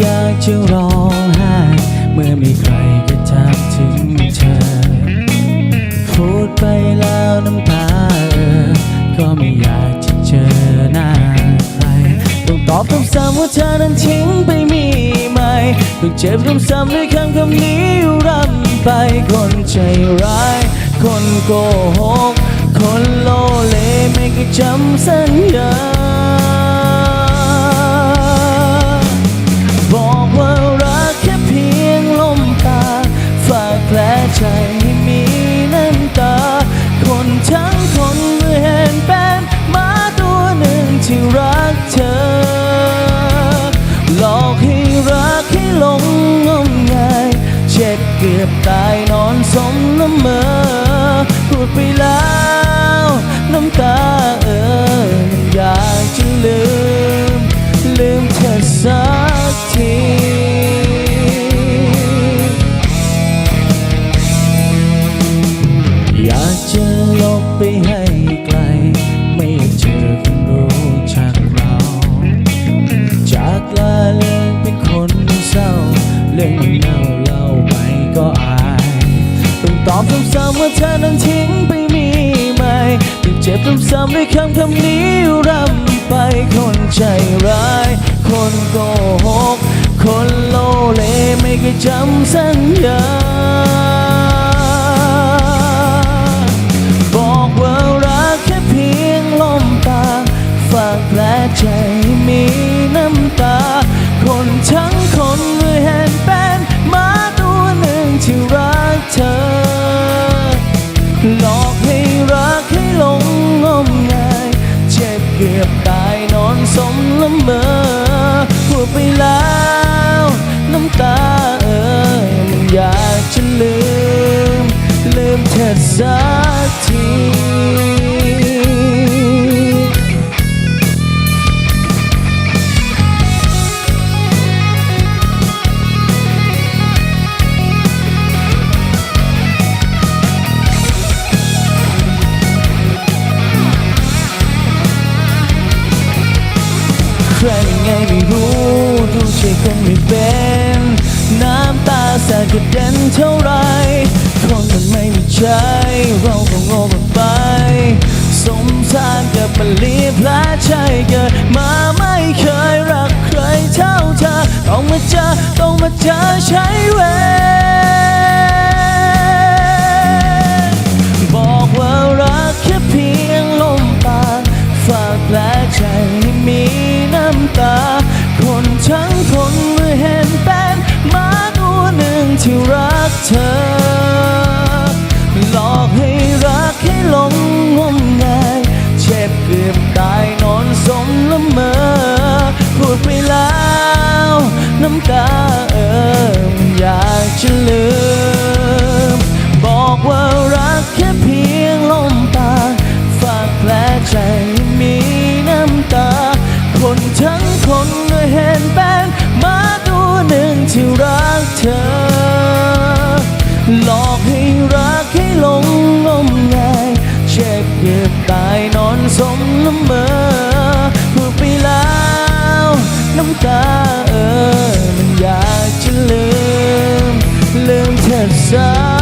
อยากจะร้องไห้ เมื่อมีใครกระทำถึงเธอ พูดไปแล้วน้ำตาเออก็ไม่อยากจะเจอหน้าใคร ต้องตอบคำซ้ำว่าเธอนั้นทิ้งไปมีไหมต้องเจ็บซ้ำๆด้วยคำคำนี้รำไปคนใจร้าย คนโกหก คนโลเลไม่เคยจำสัญญา ตาเอ่ยมันอยากจะลืม ลืมเธอสักทีอยากจะลบไปให้ไกล ไม่อยากเจอคนรู้จักเรา จากลาเลิกเป็นคนเศร้า เรื่องเน่าเล่าไปก็อาย ต้องตอบซ้ำๆว่าเธอนั้นทิ้งไป ต้องซ้ำด้วยคำคำนี้รำไปคนใจร้าย คนโกหก คนโลเลไม่เคยจำสัญญา กือบตายนอนสมละเมอพูดไปแล้วน้ำตาเอ่ยมันอยากจะลืม ลืมเธอสักที ไงไม่รู้ทุกใจคงไม่เป็น น้ำตาสาดกระเด็นเท่าไรคนมันไม่มีใจ เราก็โง่กันไป สมสารกับปลีพลาใจเกิดมาไม่เคยรักใครเท่าเธอ ต้องมาเจอต้องมาเจอใช้เวลำตา คนทั้งคนเมื่อเห็นเป็นมาตัวหนึ่งที่รักเธอ หลอกให้รักให้หลงงมงายเจ็บเกือบตายนอนสมละเมอ พูดไปแล้ว น้ำตาเอ่มอยากจะลืม มั